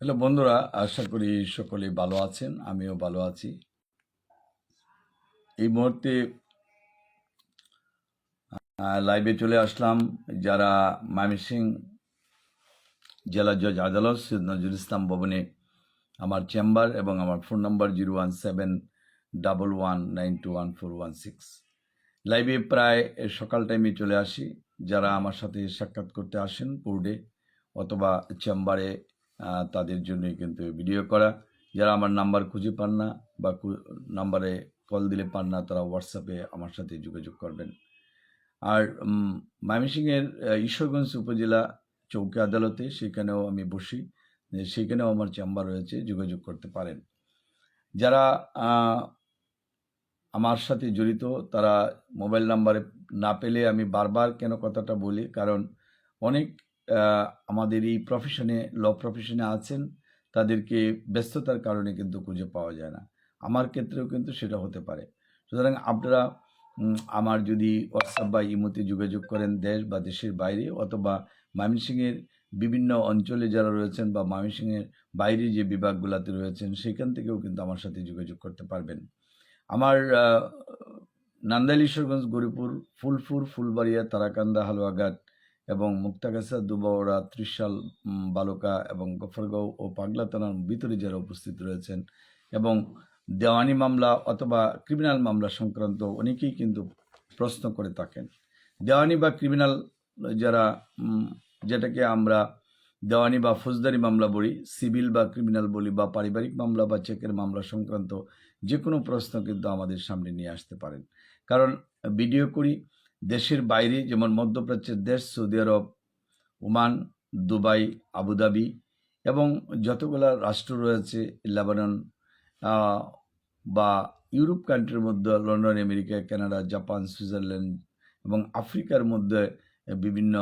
Hello বন্ধুরা, আশা করি সকলেই ভালো আছেন, আমিও ভালো আছি। এই মুহূর্তে লাইভে চলে আসলাম যারা ময়মনসিং জেলা জজ আদালত, সৈয়দ নজরুল ইসলাম ভবনে আমার চেম্বার এবং আমার phone number zero one seven double one nine two one four one six. লাইভে প্রায় সকাল টাইমে চলে আসি। যারা আমার সাথে সাক্ষাৎ করতে আসেন কোর্টে অথবা চেম্বারে তাদের জন্যই কিন্তু ভিডিও করা। যারা আমার নাম্বার খুঁজে পান না বা নাম্বারে কল দিলে পান না, তারা হোয়াটসঅ্যাপে আমার সাথে যোগাযোগ করবেন। আর ময়মনসিংহের ঈশ্বরগঞ্জ উপজেলা চৌকি আদালতে সেখানেও আমি বসি। সেখানেও আমার চেম্বার রয়েছে, যোগাযোগ করতে পারেন। যারা আমার সাথে জড়িত, তারা মোবাইল নাম্বারে না পেলে আমি বারবার কেন কথাটা বলি? কারণ অনেক আমাদের এই প্রফেশনে ল প্রফেশনে আছেন, তাদেরকে ব্যস্ততার কারণে কিন্তু খুঁজে পাওয়া যায় না। আমার ক্ষেত্রেও কিন্তু সেটা হতে পারে। সুতরাং আপনারা আমার যদি হোয়াটসঅ্যাপ বা ইমোতে যোগাযোগ করেন দেশ বা দেশের বাইরে, অথবা ময়মনসিংহের বিভিন্ন অঞ্চলে যারা রয়েছেন বা ময়মনসিংহের বাইরে যে বিভাগগুলোতে রয়েছেন, সেখান থেকেও কিন্তু আমার সাথে যোগাযোগ করতে পারবেন। আমার নান্দাইল ঈশ্বরগঞ্জ, গরিপুর, ফুলপুর, ফুলবাড়িয়া, তারাকান্দা, হালুয়াঘাট এবং মুক্তাগাছা দুবাওড়া ত্রিশাল বালুকা এবং গফরগাঁও ও পাগলা থানার ভিতরে যারা উপস্থিত রয়েছেন এবং দেওয়ানি মামলা অথবা ক্রিমিনাল মামলা সংক্রান্ত অনেকেই কিন্তু প্রশ্ন করে থাকেন। দেওয়ানি বা ক্রিমিনাল যারা যেটাকে আমরা দেওয়ানি বা ফৌজদারি মামলা বলি, সিভিল বা ক্রিমিনাল বলি বা পারিবারিক মামলা বা চেকের মামলা সংক্রান্ত যে কোনো প্রশ্ন কিন্তু আমাদের সামনে নিয়ে আসতে পারেন। কারণ ভিডিও করি দেশের বাইরে, যেমন মধ্যপ্রাচ্যের দেশ, Saudi Arab, Oman, Dubai, Abu Dhabi এবং যতগুলো রাষ্ট্র রয়েছে, লেবানন বা ইউরোপ কান্ট্রির মধ্যে, London, America, Canada, Japan, Switzerland এবং আফ্রিকার মধ্যে বিভিন্ন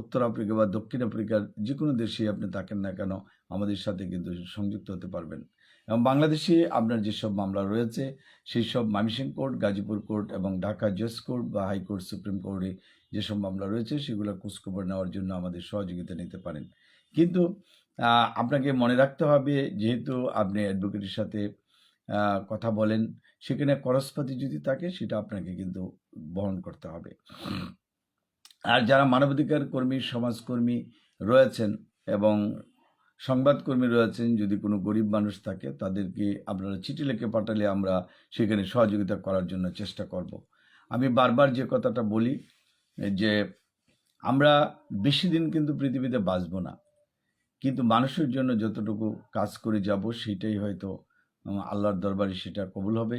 উত্তর আফ্রিকা বা দক্ষিণ আফ্রিকার যে কোনো দেশে আপনি থাকেন না কেন, আমাদের সাথে কিন্তু সংযুক্ত হতে পারবেন। এবং বাংলাদেশে আপনার যেসব মামলা রয়েছে সেই সব মামিসিং কোর্ট, গাজীপুর কোর্ট এবং ঢাকা জজ কোর্ট বা হাইকোর্ট সুপ্রিম কোর্টে যেসব মামলা রয়েছে, সেগুলো খোঁজখবর নেওয়ার জন্য আমাদের সহযোগিতা নিতে পারেন। কিন্তু আপনাকে মনে রাখতে হবে, যেহেতু আপনি অ্যাডভোকেটের সাথে কথা বলেন, সেখানে খরচপাতি যদি থাকে, সেটা আপনাকে কিন্তু বহন করতে হবে। আর যারা মানবাধিকার কর্মী, সমাজকর্মী রয়েছেন এবং সংবাদকর্মী রয়েছেন, যদি কোনো গরিব মানুষ থাকে, তাদেরকে আপনারা চিঠি লিখে পাঠালে আমরা সেখানে সহযোগিতা করার জন্য চেষ্টা করব। আমি বারবার যে কথাটা বলি, যে আমরা বেশি দিন কিন্তু পৃথিবীতে বাঁচব না। কিন্তু মানুষের জন্য যতটুকু কাজ করে যাব সেটাই হয়তো আল্লাহর দরবারে সেটা কবুল হবে।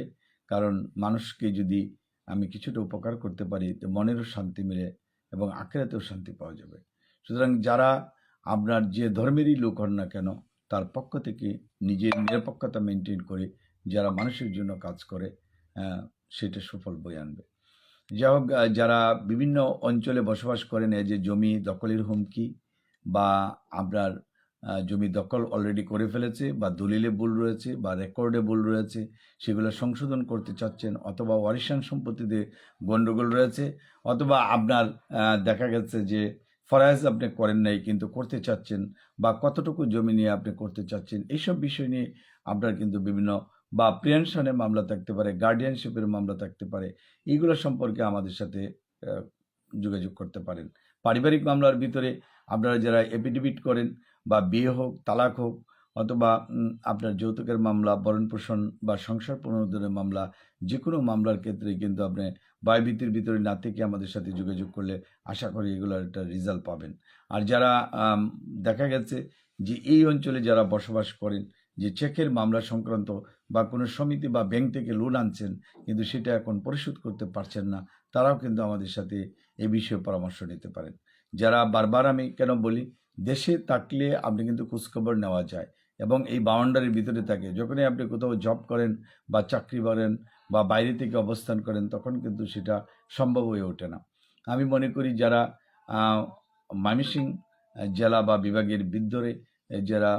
কারণ মানুষকে যদি আমি কিছুটা উপকার করতে পারি, তো মনেরও শান্তি মিলে এবং আখেরাতেও শান্তি পাওয়া যাবে। সুতরাং যারা আপনার যে ধর্মেরই লোক হন না কেন, তার পক্ষ থেকে নিজের নিরপেক্ষতা মেনটেন করে যারা মানুষের জন্য কাজ করে সেটা সুফল বয়ে আনবে। যাই হোক যারা বিভিন্ন অঞ্চলে বসবাস করেন যে জমি দখলের হুমকি বা আপনার জমি দখল অলরেডি করে ফেলেছে বা দলিলে ভুল রয়েছে বা রেকর্ডে ভুল রয়েছে, সেগুলো সংশোধন করতে চাচ্ছেন অথবা ওয়ারিশান সম্পত্তিতে গণ্ডগোল রয়েছে, অথবা আপনার দেখা গেছে যে ফরাজ আপনি করেন নাই, কিন্তু করতে চাচ্ছেন বা কতটুকু জমি নিয়ে আপনি করতে চাচ্ছেন এইসব বিষয় নিয়ে আপনার কিন্তু বিভিন্ন বা প্রিয়েনশনের মামলা থাকতে পারে গার্ডিয়ানশিপের মামলা থাকতে পারে এইগুলো সম্পর্কে আমাদের সাথে যোগাযোগ করতে পারেন। পারিবারিক মামলার ভিতরে আপনারা যারা এপিডেভিট করেন বা বিয়ে হোক, তালাক হোক অথবা আপনার যৌতুকের মামলা ভরণ পোষণ বা সংসার পুনরুদ্ধারের মামলা যে কোনো মামলার ক্ষেত্রে কিন্তু আপনি ভয়ভীতির ভিতরে না থেকে আমাদের সাথে যোগাযোগ করলে আশা করি এগুলোর একটা রেজাল্ট পাবেন। আর যারা দেখা গেছে যে এই অঞ্চলে যারা বসবাস করেন, যে চেকের মামলা সংক্রান্ত বা কোনো সমিতি বা ব্যাংক থেকে লোন আনছেন, কিন্তু সেটা এখন পরিশোধ করতে পারছেন না, তারাও কিন্তু আমাদের সাথে এই বিষয়ে পরামর্শ নিতে পারেন। যারা বারবার আমি কেন বলি, দেশে থাকলে আপনি কিন্তু খোঁজখবর নেওয়া যায়। এবং এই বাউন্ডারির ভিতরে থাকে। যখনই আপনি কোথাও জব করেন বা চাকরি করেন বা বাইরে থেকে অবস্থান করেন তখন কিন্তু সেটা সম্ভব হয়ে ওঠে না। আমি মনে করি যারা ময়মনসিং জেলা বা বিভাগের আহ, যারা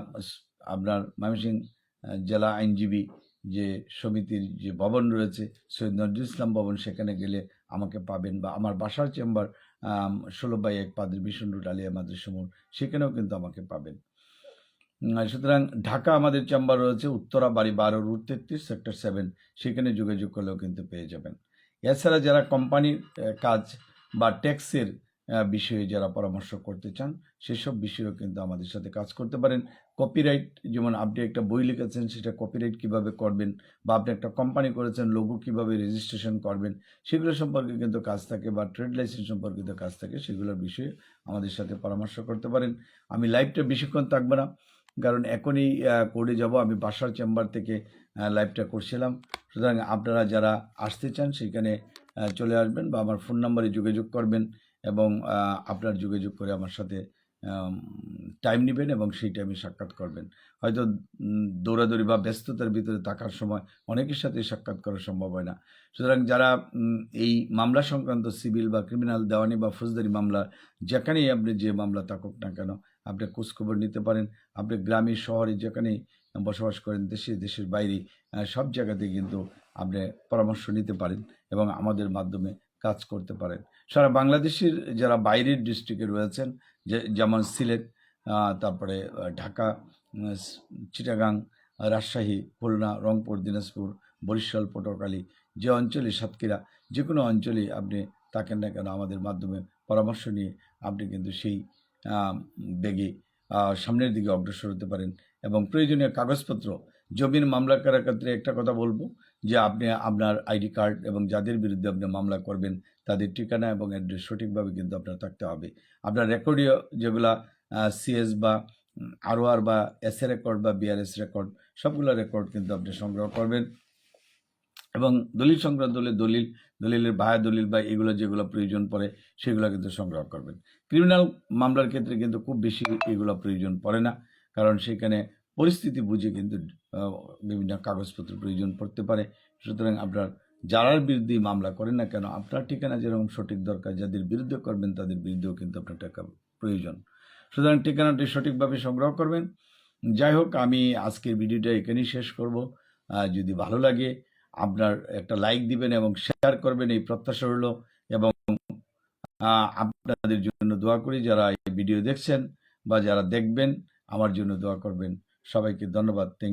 আপনার আহ, জেলা আইনজীবী যে সমিতির যে ভবন রয়েছে সৈয়দ নজরুল ইসলাম ভবন সেখানে গেলে আমাকে পাবেন বা আমার বাসার চেম্বার ষোলো বাই এক পাদ্রি ভীষণ রুট আলিয়া মাদ্রাসমুর সেখানেও কিন্তু আমাকে পাবেন। সুতরাং ঢাকা আমাদের চেম্বার রয়েছে, উত্তরা, বাড়ি বারো রুট তেত্রিশ সেক্টর সেভেন সেখানে যোগাযোগ করলেও কিন্তু পেয়ে যাবেন। এছাড়া যারা কোম্পানির কাজ বা ট্যাক্সের বিষয়ে যারা পরামর্শ করতে চান, সেসব বিষয়েও কিন্তু আমাদের সাথে কাজ করতে পারেন। কপিরাইট যেমন আপনি একটা বই লিখেছেন, সেটা কপিরাইট কীভাবে করবেন বা আপনি একটা কোম্পানি করেছেন লোগো কীভাবে রেজিস্ট্রেশন করবেন, সেগুলো সম্পর্কে কিন্তু কাজ থাকে বা ট্রেড লাইসেন্স সম্পর্কিত কাজ থাকে, সেগুলোর বিষয়ে আমাদের সাথে পরামর্শ করতে পারেন। আমি লাইভটা বেশিক্ষণ থাকব না। কারণ এখনই কোর্টে যাব, আমি বাসার চেম্বার থেকে লাইভটা করছিলাম। সুতরাং আপনারা যারা আসতে চান, সেখানে চলে আসবেন বা আমার ফোন নাম্বারে যোগাযোগ করবেন এবং আপনার যোগাযোগ করে আমার সাথে টাইম নেবেন এবং সেই টাইমে সাক্ষাৎ করবেন। হয়তো দৌড়াদৌড়ি বা ব্যস্ততার ভিতরে থাকার সময় অনেকের সাথে সাক্ষাৎ করা সম্ভব হয় না। সুতরাং যারা এই মামলা সংক্রান্ত সিভিল বা ক্রিমিনাল দেওয়ানি বা ফৌজদারি মামলা, যেখানেই আপনি যে মামলা থাকুক না কেন আপনি খোঁজখবর নিতে পারেন। আপনি গ্রামে, শহরে যেখানেই বসবাস করেন, দেশে, দেশের বাইরে সব জায়গাতে কিন্তু আপনি পরামর্শ নিতে পারেন এবং আমাদের মাধ্যমে কাজ করতে পারেন। সারা বাংলাদেশের যারা বাইরের ডিস্ট্রিক্টে রয়েছেন যেমন সিলেট তারপরে ঢাকা চিটাগাং, রাজশাহী, খুলনা, রংপুর, দিনাজপুর, বরিশাল, পটুয়াখালী যে অঞ্চলে সাতক্ষীরা যে কোনো অঞ্চলে আপনি থাকেন না কেন আমাদের মাধ্যমে পরামর্শ নিয়ে আপনি কিন্তু সেই বেগে সামনের দিকে অগ্রসর হতে পারেন। এবং প্রয়োজনীয় কাগজপত্র, জমির মামলা করার ক্ষেত্রে একটা কথা বলব যে আপনি আপনার আইডি কার্ড এবং যাদের বিরুদ্ধে আপনি মামলা করবেন, তাদের ঠিকানা এবং অ্যাড্রেস সঠিকভাবে কিন্তু আপনার থাকতে হবে। আপনার রেকর্ডীয় যেগুলা সিএস বা আরওআর বা এস এ রেকর্ড বা বিআরএস রেকর্ড সবগুলো রেকর্ড কিন্তু আপনি সংগ্রহ করবেন। এবং দলিল সংক্রান্ত হলে দলিল, দলিলের বায়া দলিল বা এগুলো যেগুলো প্রয়োজন পড়ে, সেগুলো কিন্তু সংগ্রহ করবেন। ক্রিমিনাল মামলার ক্ষেত্রে কিন্তু খুব বেশি এগুলো প্রয়োজন পড়ে না। কারণ সেখানে পরিস্থিতি বুঝে কিন্তু বিভিন্ন কাগজপত্র প্রয়োজন পড়তে পারে। সুতরাং আপনার যারার বিরুদ্ধে মামলা করেন না কেন, আপনার ঠিকানা যেরকম সঠিক দরকার, যাদের বিরুদ্ধে করবেন তাদের বিরুদ্ধেও কিন্তু আপনার টাকা প্রয়োজন। সুতরাং ঠিকানাটি সঠিকভাবে সংগ্রহ করবেন। যাই হোক, আমি আজকের ভিডিওটা এখানেই শেষ করব। যদি ভালো লাগে, আপনার একটা লাইক দিবেন এবং শেয়ার করবেন। এই প্রত্যাশা হলো আপনাদের জন্য দোয়া করি, যারা এই ভিডিও দেখছেন বা যারা দেখবেন, আমার জন্য দোয়া করবেন। সবাইকে ধন্যবাদ। থ্যাংক